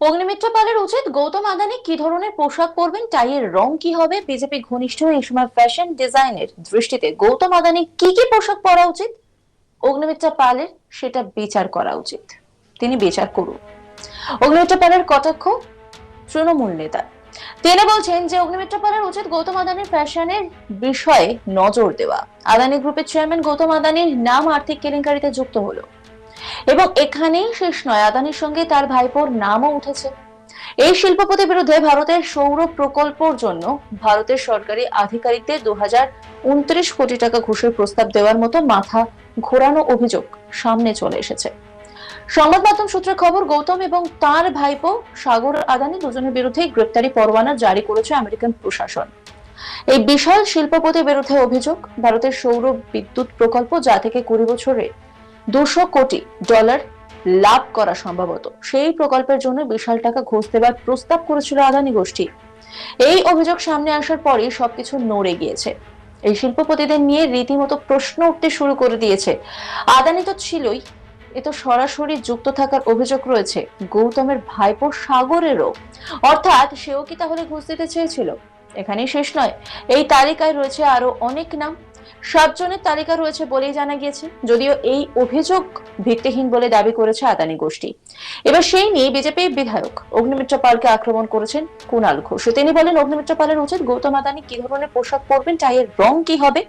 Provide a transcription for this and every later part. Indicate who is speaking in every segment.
Speaker 1: অগ্নিমিত্র পালের উচিত গৌতম আদানি কি ধরনের পোশাক পরবেন, টাইয়ের রং কি হবে? বিজেপি ঘনিষ্ঠ এই সময় ফ্যাশন ডিজাইনের দৃষ্টিতে গৌতম আদানি কি কি পোশাক পরা উচিত? অগ্নিমিত্র পালের সেটা বিচার করা উচিত। তিনি বিচার করুন। অগ্নিমিত্র পালের কটাক্ষ? তৃণমূল নেতা। তিনি বলছেন যে অগ্নিমিত্র পালের উচিত গৌতম আদানির ফ্যাশনের বিষয়ে নজর দেওয়া। আদানি গ্রুপের চেয়ারম্যান গৌতম আদানির নাম আর্থিক কেলেঙ্কারিতে যুক্ত হলো। এবং এখানেই শেষ নয়। আদানির সঙ্গে তার ভাইপোর নামও উঠেছে। এই শিল্পপতির বিরুদ্ধে ভারতের সৌর প্রকল্পর জন্য ভারতের সরকারি আধিকারিকদের দু কোটি টাকা ঘুষের প্রস্তাব দেওয়ার মতো মাথা ঘোরানো অভিযোগ সামনে চলে এসেছে। সংবাদ মাধ্যম সূত্রে খবর, গৌতম এবং তার ভাইপো সাগর, আদানি দুজনের বিরুদ্ধে গ্রেপ্তারি পরোয়ানা জারি করেছে আমেরিকান প্রশাসন। এই বিশাল শিল্পপতির বিরুদ্ধে অভিযোগ, ভারতের সৌর বিদ্যুৎ প্রকল্প যা থেকে কুড়ি বছরে দুশো কোটি ডলার লাভ করা সম্ভবত। সেই প্রকল্পের জন্য বিশাল টাকা ঘুষ দেবার প্রস্তাব করেছিল আদানি গোষ্ঠী। এই অভিযোগ সামনে আসার পরই সবকিছু নড়ে গিয়েছে। এই শিল্পপতিদের নিয়ে রীতিমতো প্রশ্ন উঠতে শুরু করে দিয়েছে। আদানি তো ছিলই। এ তো সরাসরি যুক্ত থাকার অভিযোগ রয়েছে। গৌতমের ভাইপো সাগরেরও। অর্থাৎ সেও কি তাহলে ঘুষ দিতে চেয়েছিল? এখানেই শেষ নয়। এই তালিকায় রয়েছে আরও অনেক নাম। সাতজনের তালিকা রয়েছে বলেই জানা গিয়েছে, যদিও এই অভিযোগ ভিত্তিহীন বলে দাবি করেছে আদানি গোষ্ঠী। এবার সেই নিয়ে বিজেপির বিধায়ক অগ্নিমিত্র পালকে আক্রমণ করেছেন কুণাল ঘোষ। তিনি বলেন, অগ্নিমিত্র পালের উচিত গৌতম আদানি কি ধরনের পোশাক পরবেন টাইয়ের রং কি হবে?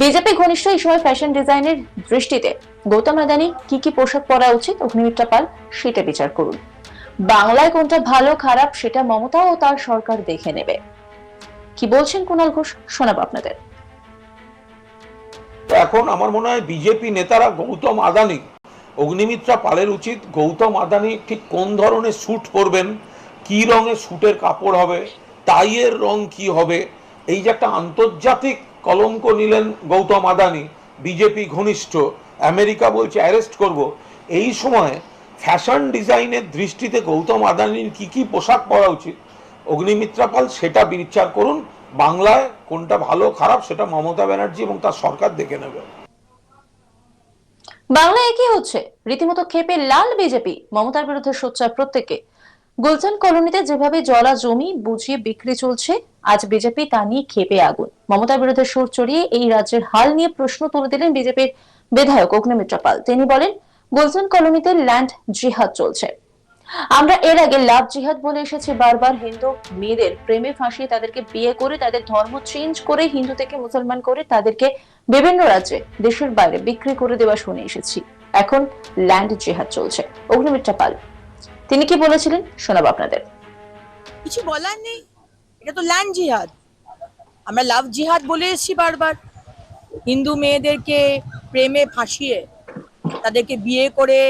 Speaker 1: বিজেপি ঘনিষ্ঠ এই সময় ফ্যাশন ডিজাইনের দৃষ্টিতে গৌতম আদানি কি কি পোশাক পরা উচিত? অগ্নিমিত্র পাল, সেটা বিচার করুন। বাংলায় কোনটা ভালো, খারাপ, সেটা মমতা ও তার সরকার দেখে নেবে। কি বলছেন কুণাল ঘোষ? শোনাবো আপনাদের।
Speaker 2: তো এখন আমার মনে হয় বিজেপি নেতারা গৌতম আদানি, অগ্নিমিত্রা পালের উচিত গৌতম আদানি ঠিক কোন ধরনের স্যুট পরবেন, কি রঙের স্যুটের কাপড় হবে টাইয়ের রং কি হবে, এই যে একটা আন্তর্জাতিক কলঙ্ক নিলেন গৌতম আদানি, বিজেপি ঘনিষ্ঠ, আমেরিকা বলছে অ্যারেস্ট করব, এই সময় ফ্যাশন ডিজাইনের দৃষ্টিতে গৌতম আদানির কি কি পোশাক পরা উচিত, অগ্নিমিত্রা পাল সেটা বিচার করুন বাংলায় কোনটা ভালো, খারাপ সেটা মমতা ব্যানার্জি এবং তার সরকার দেখে নেবে।
Speaker 1: বাংলায় একই হচ্ছে। রীতিমতো খেপে লাল বিজেপি, মমতার বিরুদ্ধে সোচ্চার প্রত্যেকে। গুলশান কলোনিতে যেভাবে জলা জমি বুঝিয়ে বিক্রি চলছে, আজ বিজেপি তা নিয়ে খেপে আগুন। মমতার বিরুদ্ধে সুর চড়িয়ে এই রাজ্যের হাল নিয়ে প্রশ্ন তুলে দিলেন বিজেপির বিধায়ক অগ্নিমিত্র পাল। তিনি বলেন, গুলশান কলোনিতে ল্যান্ড জিহাদ চলছে। আমরা এর আগে লাভ জিহাদ বলে এসেছি, বারবার হিন্দু মেয়েদের প্রেমে ফাঁসিয়ে তাদেরকে বিয়ে করে, তাদের ধর্ম চেঞ্জ করে, হিন্দু থেকে মুসলমান করে, তাদেরকে বিভিন্ন রাজ্যে, দেশের বাইরে বিক্রি করে দেওয়া শুনে এসেছি। এখন ল্যান্ড জিহাদ চলছে। অগ্নিমিত্রা পাল, তিনি কি বলেছিলেন? শোনাবো আপনাদের।
Speaker 3: কিছু বলার নেই। এটা তো ল্যান্ড জিহাদ। আমরা লাভ জিহাদ বলে এসেছি বারবার। হিন্দু মেয়েদেরকে প্রেমে ফাঁসিয়ে, তাদেরকে বিয়ে করে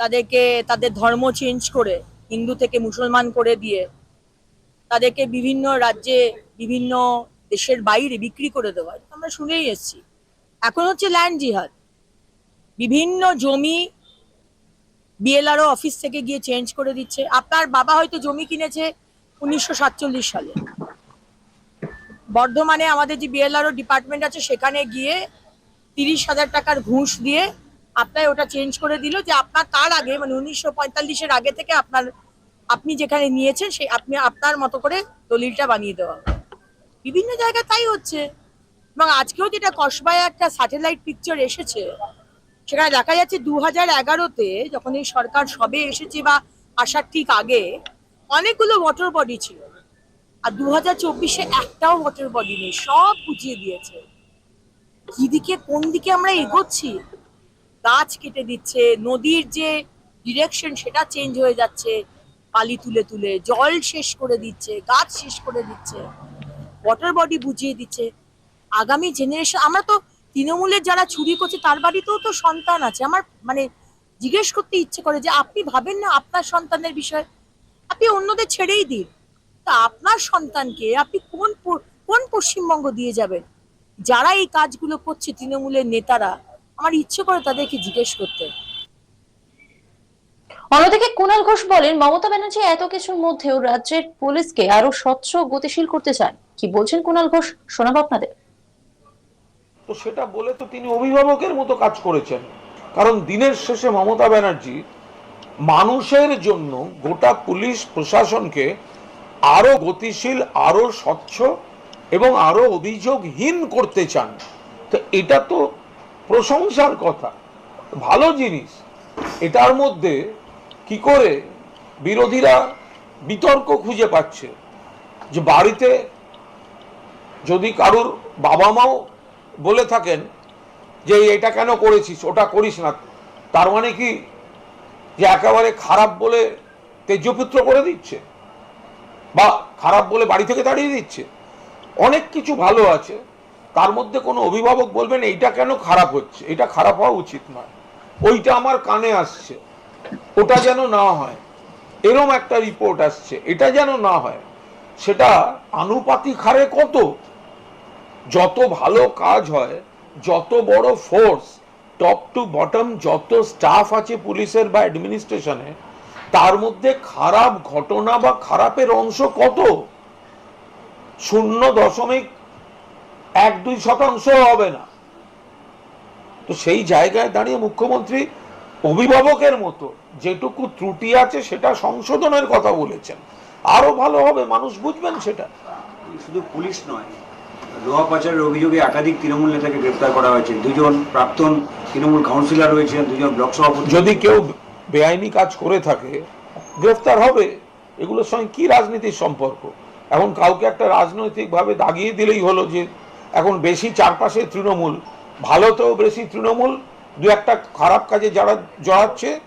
Speaker 3: তাদেরকে, তাদের ধর্ম চেঞ্জ করে, হিন্দু থেকে মুসলমান করে দিয়ে, তাদেরকে বিভিন্ন রাজ্যে, বিভিন্ন দেশের বাইরে বিক্রি করে দেওয়া আমরা শুনেই এসেছি। এখন হচ্ছে ল্যান্ড জিহাদ বিভিন্ন জমি বিএলআরও অফিস থেকে গিয়ে চেঞ্জ করে দিচ্ছে। আপনার বাবা হয়তো জমি কিনেছে উনিশশো সাতচল্লিশ সালে। বর্ধমানে আমাদের যে বিএলআরও ডিপার্টমেন্ট আছে, সেখানে গিয়ে তিরিশ হাজার টাকার ঘুষ দিয়ে আপনার ওটা চেঞ্জ করে দিল যে আপনার তার আগে মানে উনিশশো পঁয়তাল্লিশের আগে থেকে আপনার, আপনি যেখানে নিয়েছেন সেই আপনি আপনার মতো করে দলিলটা বানিয়ে দেওয়া বিভিন্ন জায়গায় তাই হচ্ছে। এবং আজকেও যেটা কসবায় একটা স্যাটেলাইট পিকচার এসেছে, সেখানে দেখা যাচ্ছে দু হাজার এগারোতে যখন এই সরকার সবে এসেছে বা আসার ঠিক আগে, অনেকগুলো ওয়াটার বডি ছিল। আর দু হাজার চব্বিশে একটাও ওয়াটার বডি নেই, সব বুঝিয়ে দিয়েছে। কি দিকে, কোন দিকে আমরা এগোচ্ছি? গাছ কেটে দিচ্ছে, নদীর যে ডিরেকশন সেটা চেঞ্জ হয়ে যাচ্ছে বালি তুলে তুলে, জল শেষ করে দিচ্ছে, গাছ শেষ করে দিচ্ছে ওয়াটার বডি বুঝিয়ে দিচ্ছে। আগামী জেনারেশন আমরা তো তৃণমূলের যারা চুরি করছে, তার বাড়িতেও তো সন্তান আছে। আমার মানে জিজ্ঞেস করতে ইচ্ছে করে যে, আপনি ভাবেন না আপনার সন্তানের বিষয়ে? আপনি অন্যদের ছেড়েই দিন। তা আপনার সন্তানকে আপনি কোন কোন পশ্চিমবঙ্গ দিয়ে যাবেন? যারা এই কাজগুলো করছে তৃণমূলের নেতারা আমার ইচ্ছে করে তাদেরকে জিজ্ঞেস করতে।
Speaker 1: অন্যদিকে কুণাল ঘোষ বলেন মমতা ব্যানার্জি এত কিছুর মধ্যেও রাজ্যের পুলিশকে আরও স্বচ্ছ গতিশীল করতে চান। কি বলছেন কুণাল ঘোষ? শোনাবো আপনাদের।
Speaker 2: তো সেটা বলে তো তিনি অভিভাবকের মতো কাজ করেছেন। কারণ দিনের শেষে মমতা ব্যানার্জি মানুষের জন্য গোটা পুলিশ প্রশাসনকে আরও গতিশীল আরও স্বচ্ছ এবং আরও অভিযোগহীন করতে চান। তো এটা তো প্রশংসার কথা। ভালো জিনিস। এটার মধ্যে কি করে বিরোধীরা বিতর্ক খুঁজে পাচ্ছে? যে বাড়িতে যদি কারোর বাবা মাও বলে থাকেন যে, এটা কেন করেছিস? ওটা করিস না। তার মানে কি যে একেবারে খারাপ বলে তেজপুত্র করে দিচ্ছে? বা খারাপ বলে বাড়ি থেকে তাড়িয়ে দিচ্ছে? অনেক কিছু ভালো আছে। তার মধ্যে কোনো অভিভাবক বলবেন, এইটা কেন খারাপ হচ্ছে? এটা খারাপ হওয়া উচিত নয়। ওইটা আমার কানে আসছে। ওটা যেন না হয়। এরম একটা রিপোর্ট আসছে। এটা যেন না হয়, সেটা আনুপাতিক হারে কত? যত ভালো কাজ হয়, যত বড় ফোর্স টপ টু বটম যত স্টাফ আছে পুলিশের বা অ্যাডমিনিস্ট্রেশনে তার মধ্যে খারাপ ঘটনা বা খারাপের অংশ কত? শূন্য দশমিক এক দুই শতাংশ হবে না। তো সেই জায়গায় দাঁড়িয়ে মুখ্যমন্ত্রী অভিভাবকের মতো যেটুকু ত্রুটি আছে সেটা সংশোধনের কথা বলেছেন। আরও ভালো হবে মানুষ বুঝবেন সেটা।
Speaker 4: শুধু পুলিশ নয় লোহা পাচারের অভিযোগে একাধিক তৃণমূল নেতাকে গ্রেপ্তার করা হয়েছে। দুজন প্রাক্তন তৃণমূল কাউন্সিলর রয়েছেন দুজন ব্লক সভাপতি।
Speaker 2: যদি কেউ বেআইনি কাজ করে থাকে গ্রেফতার হবে। এগুলোর সঙ্গে কি রাজনীতির সম্পর্ক? এখন কাউকে একটা রাজনৈতিকভাবে দাগিয়ে দিলেই হলো যে এখন বেশি চারপাশে তৃণমূল ভালোতেও বেশি তৃণমূল, দু একটা খারাপ কাজে যারা জড়াচ্ছে,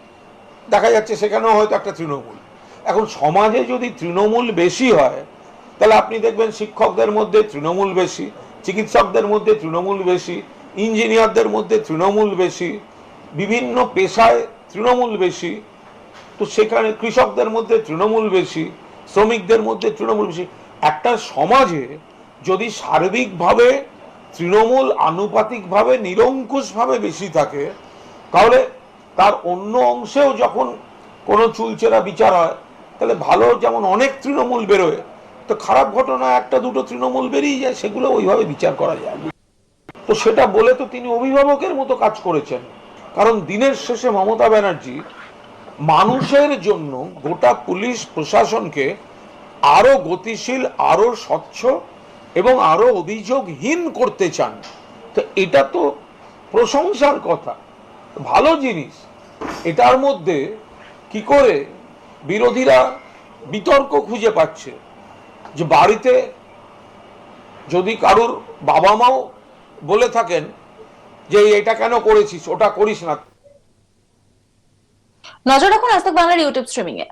Speaker 2: দেখা যাচ্ছে সেখানেও হয়তো একটা তৃণমূল। এখন সমাজে যদি তৃণমূল বেশি হয়, তাহলে আপনি দেখবেন শিক্ষকদের মধ্যে তৃণমূল বেশি, চিকিৎসকদের মধ্যে তৃণমূল বেশি, ইঞ্জিনিয়ারদের মধ্যে তৃণমূল বেশি, বিভিন্ন পেশায় তৃণমূল বেশি, তো সেখানে কৃষকদের মধ্যে তৃণমূল বেশি, শ্রমিকদের মধ্যে তৃণমূল বেশি। একটা সমাজে যদি সার্বিকভাবে তৃণমূল আনুপাতিকভাবে নিরঙ্কুশভাবে বেশি থাকে, তাহলে তার অন্য অংশেও যখন কোনো চুলচেরা বিচার হয়, তাহলে ভালো যেমন অনেক তৃণমূল বেরোয়, তো খারাপ ঘটনা একটা দুটো তৃণমূল বেরিয়ে যায়, সেগুলো ওইভাবে বিচার করা যায় তো সেটা বলে তো তিনি অভিভাবকের মতো কাজ করেছেন। কারণ দিনের শেষে মমতা ব্যানার্জি মানুষের জন্য গোটা পুলিশ প্রশাসনকে আরও গতিশীল, আরও স্বচ্ছ এবং আরও অভিযোগহীন করতে চান। তো এটা তো প্রশংসার কথা। ভালো জিনিস। এটার মধ্যে কি করে বিরোধীরা বিতর্ক খুঁজে পাচ্ছে? যে বাড়িতে যদি কারোর বাবা মাও বলে থাকেন যে, এটা কেন করেছিস? ওটা করিস না।
Speaker 1: নজর রাখুন আজ বাংলার ইউটিউব স্ট্রিমিং এ